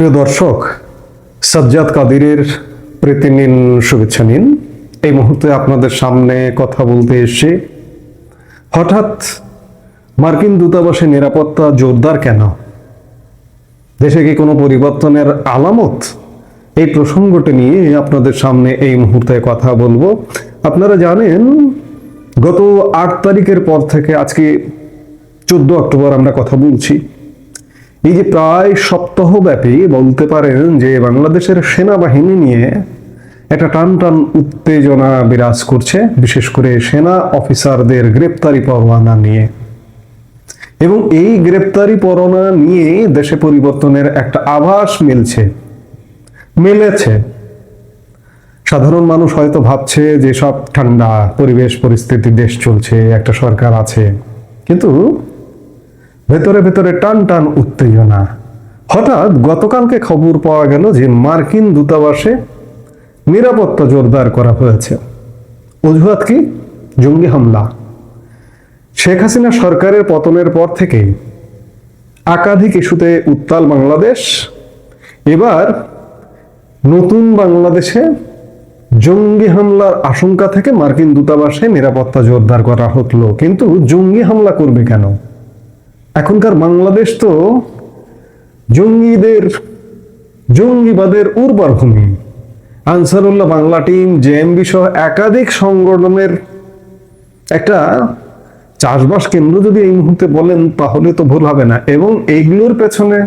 প্রিয় দর্শক, সাজ্জাদ কাদিরের প্রীতি নিন শুভেচ্ছা নিন। এই মুহূর্তে আপনাদের সামনে কথা বলতে এসে হঠাৎ মার্কিন দূতাবাসে নিরাপত্তা জোরদার কেন? দেশে কি কোনো পরিবর্তনের আলামত? এই প্রসঙ্গটি নিয়ে আপনাদের সামনে এই মুহূর্তে কথা বলব। আপনারা জানেন, গত আট তারিখের পর থেকে আজকে চোদ্দ অক্টোবর আমরা কথা বলছি। এই যে প্রায় সপ্তাহব্যাপী বলতে পারেন যে বাংলাদেশের সেনাবাহিনী নিয়ে একটা টান টান উত্তেজনা বিরাজ করছে, বিশেষ করে সেনা অফিসারদের গ্রেপ্তারি পরোয়ানা নিয়ে। এবং এই গ্রেপ্তারি পরোয়ানা নিয়ে দেশে পরিবর্তনের একটা আভাস মিলছে। মিলেছে। সাধারণ মানুষ হয়তো ভাবছে যে সব ঠান্ডা পরিবেশ, পরিস্থিতি, দেশ চলছে, একটা সরকার আছে। কিন্তু ভেতরে ভেতরে টান টান উত্তেজনা। হঠাৎ গতকালকে খবর পাওয়া গেল যে মার্কিন দূতাবাসে নিরাপত্তা জোরদার করা হয়েছে। অজুহাত কি? জঙ্গি হামলা। শেখ হাসিনা সরকারের পতনের পর থেকে একাধিক ইস্যুতে উত্তাল বাংলাদেশ। এবার নতুন বাংলাদেশে জঙ্গি হামলার আশঙ্কা থেকে মার্কিন দূতাবাসে নিরাপত্তা জোরদার করা হলো। কিন্তু জঙ্গি হামলা করবে কেন? এখনকার বাংলাদেশ তো জঙ্গিদের, জঙ্গিবাদের উর্বর ভূমি। আনসারুল্লাহ বাংলা টিম জেএমবি সহ একাধিক সংগঠনের একটা চাষবাস কেন্দ্র যদি এই মুহূর্তে বলেন, তাহলে তো ভুল হবে না। এবং এইগুলোর পেছনে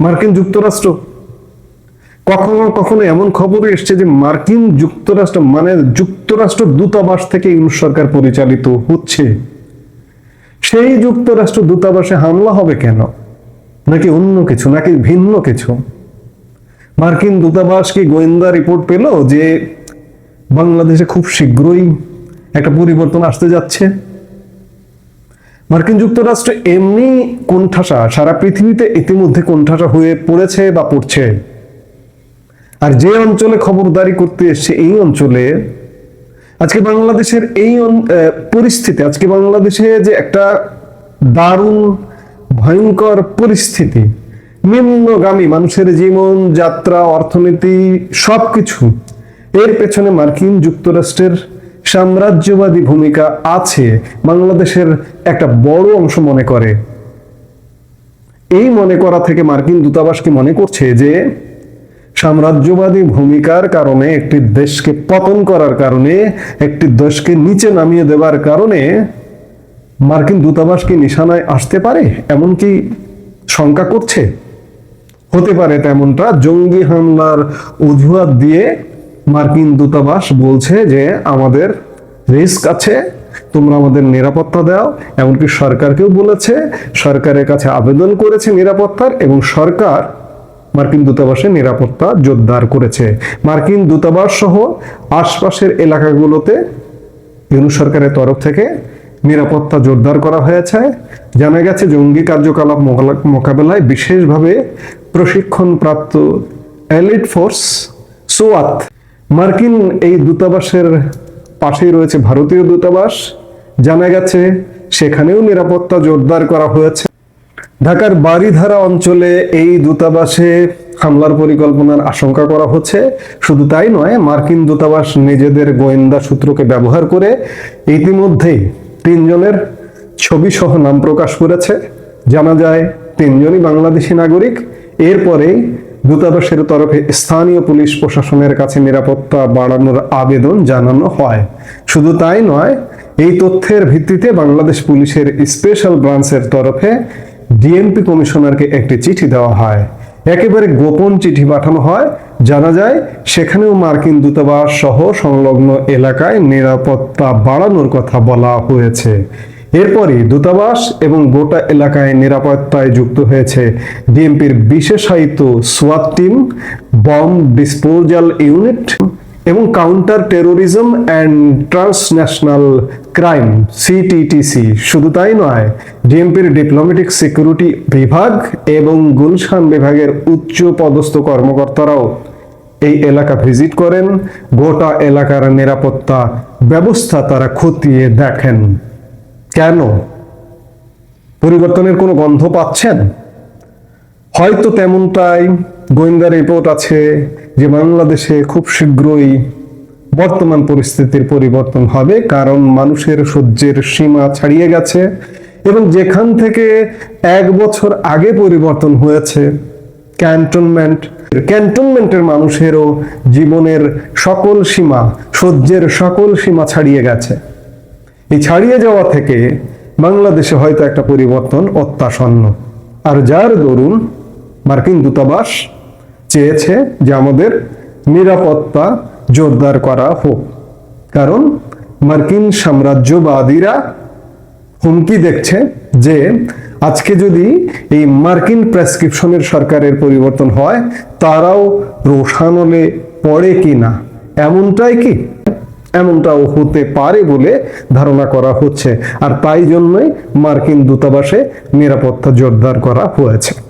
মার্কিন যুক্তরাষ্ট্র। কখনো কখনো এমন খবর এসছে যে মার্কিন যুক্তরাষ্ট্র মানে যুক্তরাষ্ট্র দূতাবাস থেকে ইউনুস সরকার পরিচালিত হচ্ছে। সেই যুক্তরাষ্ট্র দূতাবাসে হামলা হবে কেন? নাকি অন্য কিছু, নাকি ভিন্ন কিছু? মার্কিন দূতাবাস কি গোয়েন্দা রিপোর্ট পেল যে বাংলাদেশে খুব শীঘ্রই একটা পরিবর্তন আসতে যাচ্ছে? মার্কিন যুক্তরাষ্ট্র এমনি কোণঠাসা, সারা পৃথিবীতে ইতিমধ্যে কোণঠাসা হয়ে পড়েছে বা পড়ছে। আর যে অঞ্চলে খবরদারি করতে এসছে, এই অঞ্চলে আজকে বাংলাদেশের এই পরিস্থিতি, আজকে বাংলাদেশে যে একটা দারুণ, ভয়ঙ্কর পরিস্থিতি, নিম্নগামী মানুষের জীবন, যাত্রা, অর্থনীতি, সবকিছু, এর পেছনে মার্কিন যুক্তরাষ্ট্রের সাম্রাজ্যবাদী ভূমিকা আছে, বাংলাদেশের একটা বড় অংশ মনে করে। এই মনে করা থেকে মার্কিন দূতাবাস কি মনে করছে যে সাম্রাজ্যবাদী ভূমিকার কারণে একটি দেশকে পতন করার কারণে, একটি দেশকে নিচে নামিয়ে দেওয়ার কারণে মার্কিন দূতাবাস কি নিশানায় আসতে পারে? এমন কি শঙ্কা করছে? হতে পারে তেমনটা। জঙ্গি হামলার অজুহাত দিয়ে মার্কিন দূতাবাস বলছে যে, আমাদের রিস্ক আছে, তোমরা আমাদের নিরাপত্তা দাও। এমনকি সরকারকেও বলেছে, সরকারের কাছে আবেদন করেছে নিরাপত্তার এবং সরকার মার্কিন দূতাবাসে নিরাপত্তা জোরদার করেছে। মার্কিন দূতাবাস সহ আশপাশের এলাকাগুলোতে ইউনুস সরকারের তরফ থেকে নিরাপত্তা জোরদার করা হয়েছে। জানা গেছে জঙ্গি কার্যকলাপ মোকাবেলায় বিশেষভাবে প্রশিক্ষণপ্রাপ্ত এলিট ফোর্স সোয়াত। মার্কিন এই দূতাবাসের পাশেই রয়েছে ভারতীয় দূতাবাস। জানা গেছে সেখানেও নিরাপত্তা জোরদার করা হয়েছে। ঢাকার বাড়িধারা অঞ্চলে এই দূতাবাসে হামলার পরিকল্পনার আশঙ্কা করা হচ্ছে। শুধু তাই নয়, মার্কিন দূতাবাস নিজেদের গোয়েন্দা সূত্রকে ব্যবহার করে ইতিমধ্যেই তিনজনের ছবি সহ নাম প্রকাশ করেছে। জানা যায়, তিনজনই বাংলাদেশি নাগরিক। এরপরেই দূতাবাসের তরফে স্থানীয় পুলিশ প্রশাসনের কাছে নিরাপত্তা বাড়ানোর আবেদন জানানো হয়। শুধু তাই নয়, এই তথ্যের ভিত্তিতে বাংলাদেশ পুলিশের স্পেশাল ব্রাঞ্চের তরফে ডিএমপি কমিশনারকে একটি চিঠি দেওয়া হয়। একেবারে গোপন চিঠি পাঠানো হয়। জানা যায়, সেখানেও মার্কিন দূতাবাস সহ সংলগ্ন এলাকায় নিরাপত্তা বাড়ানোর কথা বলা হয়েছে। এরপরই দূতাবাস এবং গোটা এলাকায় নিরাপত্তায় যুক্ত হয়েছে ডিএমপির বিশেষায়িত সোয়াত টিম বম ডিসপোজাল ইউনিট এবং counter terrorism and transnational crime CTTC শুধু তাই নয় ডিএমপির ডিপ্লোম্যাটিক সিকিউরিটি বিভাগ এবং গুলশান বিভাগের উচ্চ পদস্থ কর্মকর্তারাও এই এলাকা ভিজিট করেন। গোটা এলাকার নিরাপত্তা ব্যবস্থা তারা খতিয়ে দেখেন। কেন? পরিবর্তনের কোনো গন্ধ পাচ্ছেন? হয়তো তেমনটাই। গোয়েন্দা রিপোর্ট আছে যে বাংলাদেশে খুব শীঘ্রই বর্তমান পরিস্থিতির পরিবর্তন হবে, কারণ মানুষের সহ্যের সীমা ছাড়িয়ে গেছে এবং যেখান থেকে এক বছর আগে পরিবর্তন হয়েছে ক্যান্টনমেন্ট ক্যান্টনমেন্টের মানুষেরও জীবনের সকল সীমা, সহ্যের সকল সীমা ছাড়িয়ে গেছে। এই ছাড়িয়ে যাওয়া থেকে বাংলাদেশে হয়তো একটা পরিবর্তন অত্যাসন্ন আর যার দরুন মার্কিন দূতাবাস চেয়েছে যে আমাদের নিরাপত্তা জোরদার করা হোক। কারণ মার্কিন সাম্রাজ্যবাদীরা হুমকি দেখছে যে আজকে যদি এই মার্কিন প্রেসক্রিপশনের সরকারের পরিবর্তন হয়, তারাও রোষানলে পড়ে কি না? এমনটাই কি? এমনটাও হতে পারে বলে ধারণা করা হচ্ছে। আর তাই জন্যই মার্কিন দূতাবাসে নিরাপত্তা জোরদার করা হয়েছে।